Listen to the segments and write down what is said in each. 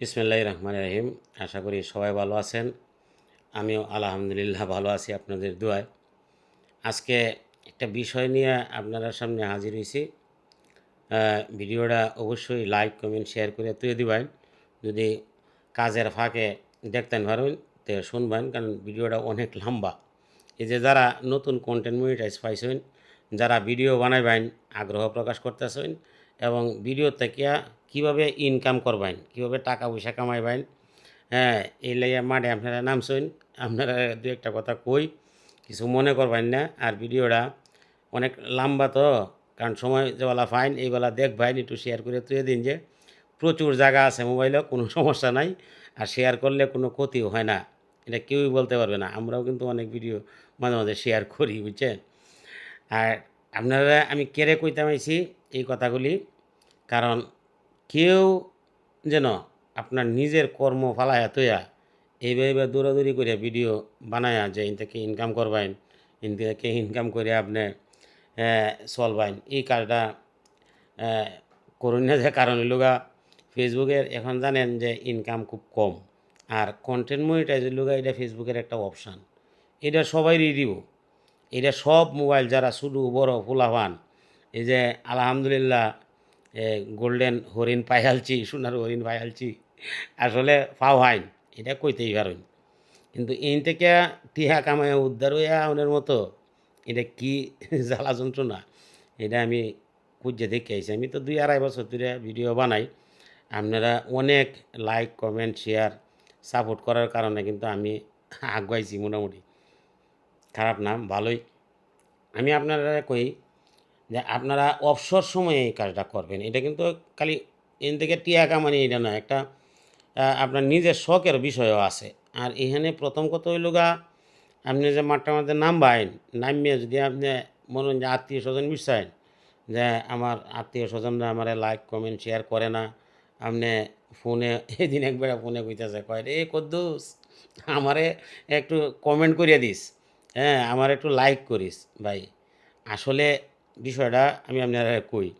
বিসমিল্লাহ রহমান রহিম। আশা করি সবাই ভালো আছেন। আমিও আলহামদুলিল্লাহ ভালো আছি আপনাদের দোয়ায়। আজকে একটা বিষয় নিয়ে আপনারা সামনে হাজির হয়েছি। ভিডিওটা অবশ্যই লাইক, কমেন্ট, শেয়ার করে তুলে দিবেন। যদি কাজের ফাঁকে দেখতেন পারবেন, তো শুনবেন, কারণ ভিডিওটা অনেক লম্বা। এই যে যারা নতুন কন্টেন্ট মনিটাইজ পাইছেন, যারা ভিডিও বানাইবেন, আগ্রহ প্রকাশ করতেছেন এবং ভিডিও থেকে কীভাবে ইনকাম করবেন, কীভাবে টাকা পয়সা কামাইবেন হ্যাঁ এই লাইয়া মাঠে আপনারা নাম নামছেন আপনারা দু একটা কথা কই, কিছু মনে করবেন না, আর ভিডিওটা অনেক লম্বা তো, কারণ সময় যেবেলা ফাইন এইবেলা দেখবেন, একটু শেয়ার করে তুলে দিন যে প্রচুর জায়গা আছে মোবাইলে কোনো সমস্যা নাই, আর শেয়ার করলে কোনো ক্ষতিও হয় না। এটা কেউই বলতে পারবে না, আমরাও কিন্তু অনেক ভিডিও মাঝে মাঝে শেয়ার করি, বুঝছেন? আর আপনারা, আমি কেড়ে কইতে পাইছি এই কথাগুলি, কারণ কেউ যেন আপনার নিজের কর্ম ফালায়া তৈয়া এইভাবে দৌড়াদৌড়ি করে ভিডিও বানায়া যে থেকে ইনকাম করবেন, ইন থেকে ইনকাম করে আপনি চলবেন, এই কাজটা করুন না যে কারণ লোকা ফেসবুকের এখন জানেন যে ইনকাম খুব কম, আর কন্টেন্ট মনিটাইজের লোকা এটা ফেসবুকের একটা অপশান এটা সবাই দিব, এটা সব মোবাইল যারা শুধু বড় ফুলাভান এই যে আলহামদুলিল্লাহ গোল্ডেন হরিণ পাইহালছি সোনার হরিণ পাইহালছি আসলে ফাও হাইন, এটা কইতেই পারেন। কিন্তু ইন থেকে টিহা কামায় উদ্ধার হইয়া ওনের মতো, এটা কি জ্বালা যন্ত্রণা? এটা আমি খুঁজে দেখে আইছি। আমি তো দুই আড়াই বছর ধরে ভিডিও বানাই। আপনারা অনেক লাইক কমেন্ট শেয়ার সাপোর্ট করার কারণে কিন্তু আমি আগুয়াইছি মোটামুটি। খারাপ না, ভালোই। আমি আপনারা কই যে আপনারা অবসর সময়ে এই কাজটা করবেন। এটা কিন্তু খালি এন থেকে টিয়া কামানি, এটা নয়। একটা আপনার নিজের শখের বিষয়ও আছে। আর এখানে প্রথম কথা হইল গা, আপনি যে মাঠটার মধ্যে নামবেন, নামিয়ে যদি আপনি মনে যে আত্মীয় স্বজন বিশ্বাসেন যে আমার আত্মীয় স্বজনরা আমার লাইক কমেন্ট শেয়ার করে না, আপনি ফোনে, এদিন একবার ফোনে কইতেছে, কয় রে কদ্দুস, আমারে একটু কমেন্ট করিয়ে দিস হ্যাঁ আমার একটু লাইক করিস, ভাই। আসলে বিষয়টা আমি আপনারা কই।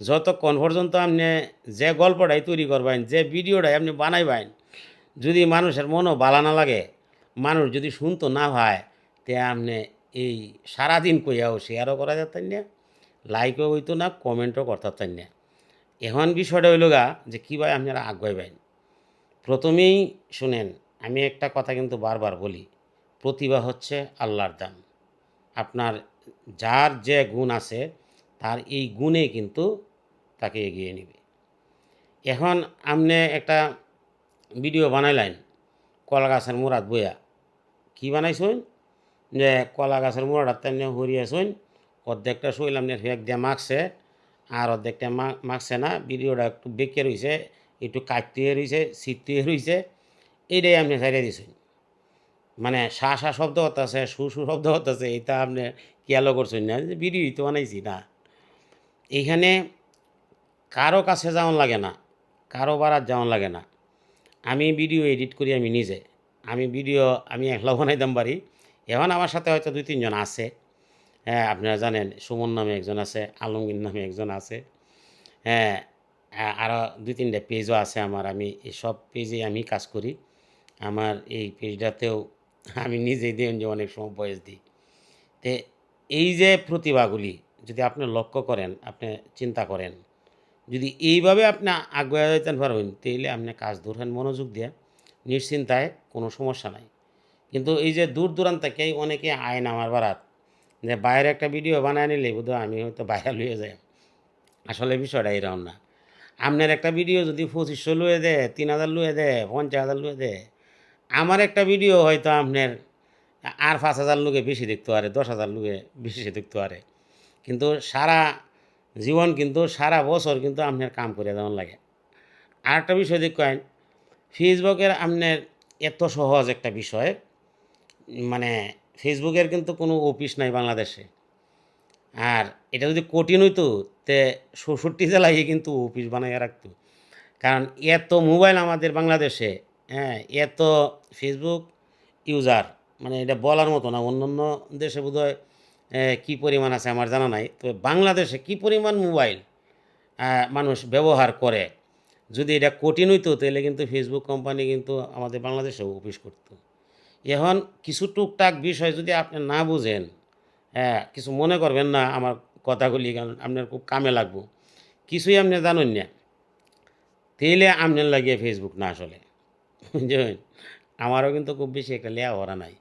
যত যতক্ষণ পর্যন্ত আপনি যে গল্পটাই তৈরি করবেন, যে ভিডিওটাই আপনি বানাইবেন, যদি মানুষের মনও ভালো না লাগে, মানুষ যদি শুনতো না হয় তে আপনি এই সারাদিন কইয়াও শেয়ারও করা যেতেন না লাইকও হইতো না কমেন্টও করতেন না। এখন বিষয়টা হইল গা যে কীভাবে আপনারা আগাইবেন। প্রথমেই শুনেন, আমি একটা কথা কিন্তু বারবার বলি, প্রতিভা হচ্ছে আল্লাহর দাম। আপনার যার যে গুণ আছে, তার এই গুণে কিন্তু তাকে এগিয়ে নেবে। এখন আপনি একটা ভিডিও বানাইলেন কলা গাছের মোড়াত বইয়া। কি বানাইছুন? যে কলা গাছের মোড়াত তেমনি হরিয়াছুন, অর্ধেকটা শৈল আপনার ফেক দিয়ে মাখছে, আর অর্ধেকটা মাখছে না, ভিডিওটা একটু বেঁকে রয়েছে একটু কাটতে রয়েছে ছিটতে রয়েছে এইটাই আপনি ছাড়িয়ে দিছেন। মানে সা সা শব্দ হতেছে, সু সু শব্দ হতেছে এটা আপনি খেয়ালও করছেন না, যে ভিডিওই তো বানাইছি না। এইখানে কারও কাছে যাওয়ান লাগে না, কারও বারাত যাওয়ান লাগে না। আমি ভিডিও এডিট করি আমি নিজে, আমি ভিডিও আমি একলা বানাইতাম পারি। এখন আমার সাথে হয়তো দুই তিনজন আছে হ্যাঁ আপনারা জানেন সুমন নামে একজন আছে, আলমগীর নামে একজন আছে হ্যাঁ আরও দুই তিনটা পেজও আছে আমার, আমি সব পেজে আমি কাজ করি। আমার এই পেজটাতেও আমি নিজেই দিই যে অনেক সময় বয়স দিই। তে এই যে প্রতিভাগুলি যদি আপনি লক্ষ্য করেন, আপনি চিন্তা করেন, যদি এইভাবে আপনি আগুয়ে যেতে পারবেন তাহলে আপনি কাজ ধরেন মনোযোগ দিয়ে। নিশ্চিন্তায় কোনো সমস্যা নাই। কিন্তু এই যে দূর দূরান্ত থেকেই অনেকে আইন আমার বারাত যে বাইরে একটা ভিডিও বানায় নিলে বোধ আমি হয়তো বাইরে লুয়ে যাই। আসলে বিষয়টা এরকম না। আপনার একটা ভিডিও যদি পঁচিশশো লুয়ে দেয়, তিন হাজার লুয়ে দেয়, পঞ্চাশ হাজার লুয়ে দেয় আমার একটা ভিডিও হয়তো আপনার আর পাঁচ হাজার লোকে বেশি দেখতে পারে, দশ হাজার লোকে বেশি দেখতে পারে। কিন্তু সারা জীবন কিন্তু, সারা বছর কিন্তু আপনার কাম করে যেমন লাগে। আর একটা বিষয় দেখেন ফেসবুকের আপনার এত সহজ একটা বিষয় মানে ফেসবুকের কিন্তু কোনো অফিস নাই বাংলাদেশে। আর এটা যদি কঠিন হইতো, তে ষষট্টি জেলায় কিন্তু অফিস বানাইয়া রাখতো। কারণ এত মোবাইল আমাদের বাংলাদেশে হ্যাঁ এত ফেসবুক ইউজার মানে এটা বলার মতো না অন্য অন্য দেশে বোধ হয় কী পরিমাণ আছে আমার জানা নাই, তবে বাংলাদেশে কী পরিমাণ মোবাইল মানুষ ব্যবহার করে, যদি এটা কঠিন হইতো, তাহলে কিন্তু ফেসবুক কোম্পানি কিন্তু আমাদের বাংলাদেশেও অফিস করতো। এখন কিছু টুকটাক বিষয় যদি আপনি না বুঝেন হ্যাঁ কিছু মনে করবেন না আমার কথাগুলি, কারণ আপনার খুব কামে লাগবো। কিছুই আপনি জানেন না, তাইলে আপনার লাগিয়ে ফেসবুক না আসলে। বুঝলেন আমারও কিন্তু খুব বেশি একটা লেয়া ওরা নাই।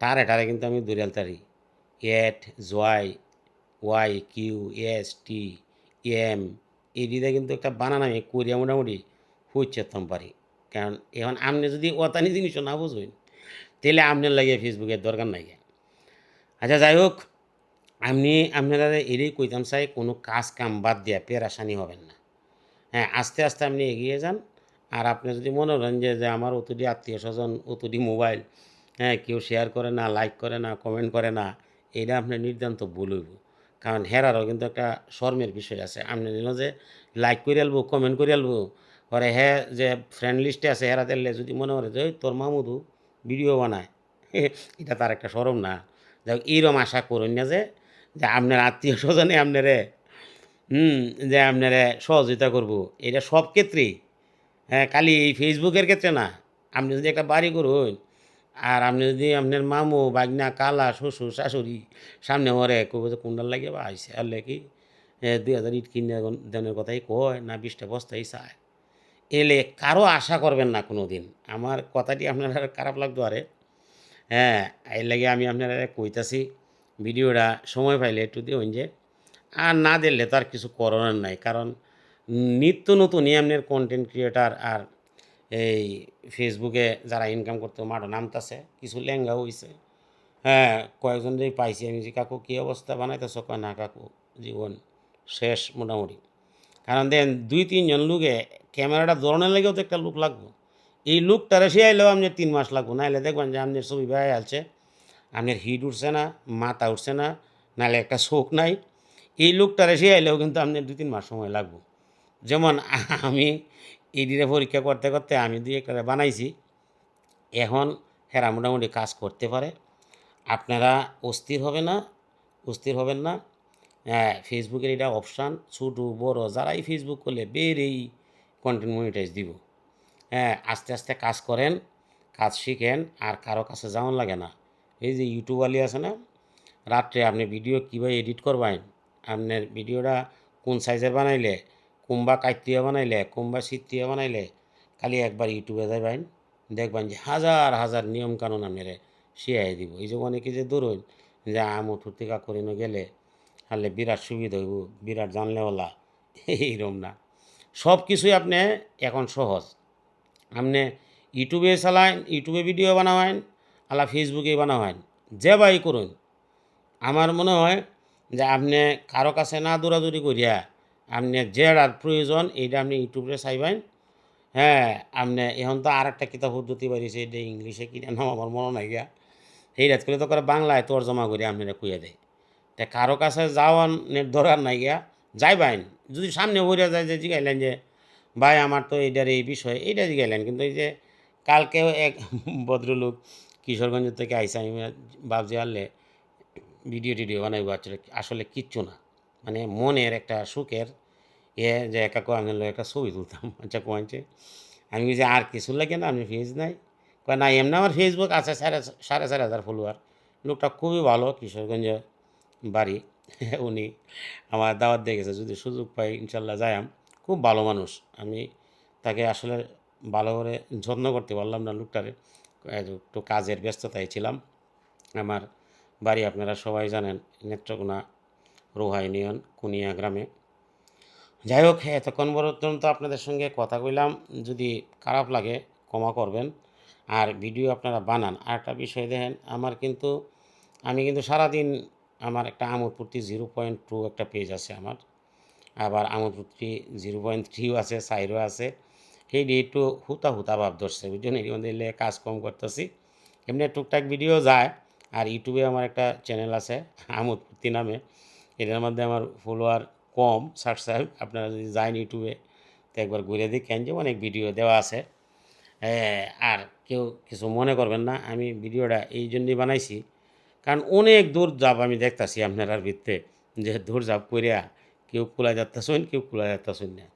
তারে টারে কিন্তু আমি দূরাল তারি। এট জয় Y, Q, S, T, M, এই দিদা কিন্তু একটা বানান আমি করিয়া মোটামুটি হুইচেতম পারি কারণ এখন আপনি যদি অতানি জিনিসও না বুঝবেন তাহলে আপনার লাগে ফেসবুকের দরকার নাই আচ্ছা যাই হোক, আপনি আপনারা এরই কইতাম চাই, কোনো কাজ কাম বাদ দিয়া পেরাশানি হবেন না। হ্যাঁ আস্তে আস্তে আপনি এগিয়ে যান। আর আপনি যদি মনে করেন যে যে আমার অতটি আত্মীয় স্বজন, অতটি মোবাইল হ্যাঁ কেউ শেয়ার করে না লাইক করে না কমেন্ট করে না, এটা আপনি নির্দান্ত বলব কারণ হেরারও কিন্তু একটা শর্মের বিষয় আছে। আপনি জানো যে লাইক করে আলবো কমেন্ট করে আলবো, পরে হ্যাঁ যে ফ্রেন্ড লিস্টে আছে হেরা দিলে যদি মনে করে যে তোর মামুদু ভিডিও বানায়। এটা তার একটা সরম না। যাই এইরকম আশা করুন না যে যে আপনার আত্মীয় স্বজনে আপনারে, হুম, যে আপনারে সহযোগিতা করব। এটা সব ক্ষেত্রেই হ্যাঁ খালি এই ফেসবুকের ক্ষেত্রে না। আপনি যদি একটা বাড়ি করুন, আর আপনি যদি আপনার মামু বাগনা কালা, শ্বশুর, শাশুড়ি, সামনে মরে কুন্ডাল লাগে বা আইসে, আর কি দুই হাজার ইট কিনে দেনের কথাই কয়, না বিশটা বস্তাই চায়। এলে কারও আশা করবেন না কোনো দিন আমার কথাটি আপনার খারাপ লাগতো আরে হ্যাঁ এর লাগে আমি আপনারা কইতাছি, ভিডিওটা সময় পাইলে একটু দিও যে। আর না দিলে তো আর কিছু করণের নাই, কারণ নিত্য নতুন আপনার কন্টেন্ট ক্রিয়েটার আর এই ফেসবুকে যারা ইনকাম করতে মাঠও নামতাছে, কিছু লেঙ্গা হইছে। হ্যাঁ কয়েকজন যে পাইছি আমি যে, কাকু, কী অবস্থা বানাইতেছ? কয়, না, কাকু, জীবন শেষ মোটামুটি। কারণ দেন দুই, তিনজন লোকে ক্যামেরাটা ধরনের লাগেও তো একটা লুক লাগবো। এই লুকটারে সে আইলেও আপনার তিন মাস লাগবো। নাহলে দেখবেন যে আপনার ছবি বেড়াই আছে আপনার হিট উঠছে না, মাথা উঠছে না নাহলে একটা শোক নাই। এই লুকটারে সে আইলেও কিন্তু আপনার দুই, তিন মাস সময় লাগবো। যেমন আমি ইডিরে পরীক্ষা করতে করতে আমি দুই একটা বানাইছি। এখন হেরা মোটামুটি কাজ করতে পারে। আপনারা অস্থির হবে না, অস্থির হবেন না। হ্যাঁ ফেসবুকের এটা অপশান ছোটো, বড়, যারাই ফেসবুক করলে বেরেই কন্টেন্ট মনিটাইজ দিব। হ্যাঁ আস্তে আস্তে কাজ করেন, কাজ শিখেন, আর কারও কাছে যাওয়ান লাগে না। এই যে ইউটিউব আলি আছে না, রাত্রে আপনি ভিডিও কীভাবে এডিট করবেন, আপনার ভিডিওটা কোন সাইজের বানাইলে কুম্বা কাইতিয়া বানাইলে, কুম্বা শীতিয়া বানাইলে খালি একবার ইউটিউবে যাবেন দেখবেন যে হাজার হাজার নিয়ম কানুন আপনারে শিয়াই দিব। এই যে অনেকে যে ধরুন যে আমু থুর্তিকা করিনো গেলে হারলে বিরাট সুবিধা হইব, বিরাট জানলেওয়ালা এইরকম না। সব কিছুই আপনি এখন সহজ। আপনি ইউটিউবে চালান, ইউটিউবে ভিডিও বানাবেন আলা ফেসবুকে বানাবেন, যে বাই করুন। আমার মনে হয় যে আপনি কারও কাছে না দৌড়াদৌড়ি করিয়া আপনি যে যেটার প্রয়োজন, এইটা আপনি ইউটিউবে চাইবেন হ্যাঁ আপনি এখন তো আর একটা কিতাব পদ্ধতি বাড়িছে এটা ইংলিশে কিনা নাম আমার মনে নাই গিয়া। সেই রাত করে তো করে বাংলায় তর্জমা করে আপনারা কুয়ে দেয় তা কারও কাছে যাওয়ানের দরকার নাই গিয়া যাইবেন যদি সামনে বইরা যায় যে জিগাইলেন যে, ভাই আমার তো এইটার এই বিষয় এইটা জিগাইলেন কিন্তু এই যে কালকেও এক ভদ্রলোক কিশোরগঞ্জ থেকে আইসা আমি ভাবছি আনলে ভিডিও টিডিও আসলে আসলে কিচ্ছু না। মানে মনের একটা সুখের এ যে একা আমি একটা ছবি তুলতাম। আচ্ছা কোয়াইছে আমি বলছি আর কিছু লাগে না, আমি ফেস নাই। কয়, না, এমনি আমার ফেসবুক আছে সাড়ে সাড়ে চার হাজার ফলোয়ার লোকটা খুবই ভালো কিশোরগঞ্জে বাড়ি। উনি আমার দাওয়াত দিয়ে গেছে, যদি সুযোগ পাই ইনশাল্লাহ যাইম খুব ভালো মানুষ। আমি তাকে আসলে ভালো করে যত্ন করতে পারলাম না লোকটারে। একটু কাজের ব্যস্ততায় ছিলাম। আমার বাড়ি আপনারা সবাই জানেন, নেত্রকোনা রোহা ইউনিয়ন কুনিয়া গ্রামে। যাই হোক এতক্ষণ পর্যন্ত আপনাদের সঙ্গে কথা কইলাম। যদি খারাপ লাগে, ক্ষমা করবেন। আর ভিডিও আপনারা বানান। আর একটা বিষয় দেখেন, আমার কিন্তু, আমি কিন্তু সারাদিন আমার একটা আমোদপূর্তি জিরো পয়েন্ট টু একটা পেজ আছে আমার। আবার আমোদপূর্তি জিরো পয়েন্ট থ্রিও আছে সাইরও আছে। সেই একটু হুতা হুতা ভাব ধরছে, বুঝছেন? এর মধ্যে কাজ কম করতেছি। এমনি টুকটাক ভিডিও যায়। আর ইউটিউবে আমার একটা চ্যানেল আছে, আমোদপূর্তি নামে। এটার মধ্যে আমার ফলোয়ার কম সাবস্ক্রাইব আপনারা যদি যান ইউটিউবে, তো একবার ঘুরে দেখেন যে অনেক ভিডিও দেওয়া আছে। আর কেউ কিছু মনে করবেন না, আমি ভিডিওটা এই জন্যই বানাইছি। কারণ অনেক দূর যাব আমি দেখতাছি আপনার ভিত্তে যে দূর যাব করিয়া কেউ কুলা যাত্তাছুন কেউ কুলা যাত্তাছুন না।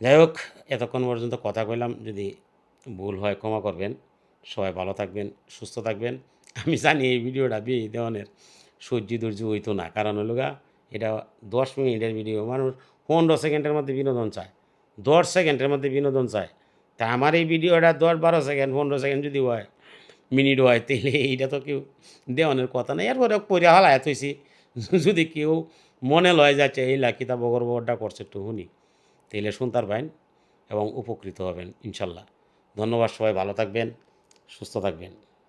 যাই হোক, এতক্ষণ পর্যন্ত কথা কইলাম, যদি ভুল হয় ক্ষমা করবেন। সবাই ভালো থাকবেন, সুস্থ থাকবেন। আমি জানি এই ভিডিওটা বিয়ে দেওয়ানের সহ্য ধৈর্য হইতো না। কারণ হলো গা, এটা দশ মিনিটের ভিডিও মানুষ পনেরো সেকেন্ডের মধ্যে বিনোদন চায়। দশ সেকেন্ডের মধ্যে বিনোদন চায়। তা আমার এই ভিডিওটা দশ বারো সেকেন্ড, পনেরো সেকেন্ড যদি হয় মিনিট হয়, তাহলে এইটা তো কেউ দেওয়ানের কথা নেই। এরপরে পরে হালায় থইছি। যদি কেউ মনে লয় যাচ্ছে এই লাখিতা বগর বগরটা করছে একটু শুনি তাহলে শুনতার পাইন এবং উপকৃত হবেন, ইনশাল্লাহ। ধন্যবাদ সবাই, ভালো থাকবেন, সুস্থ থাকবেন।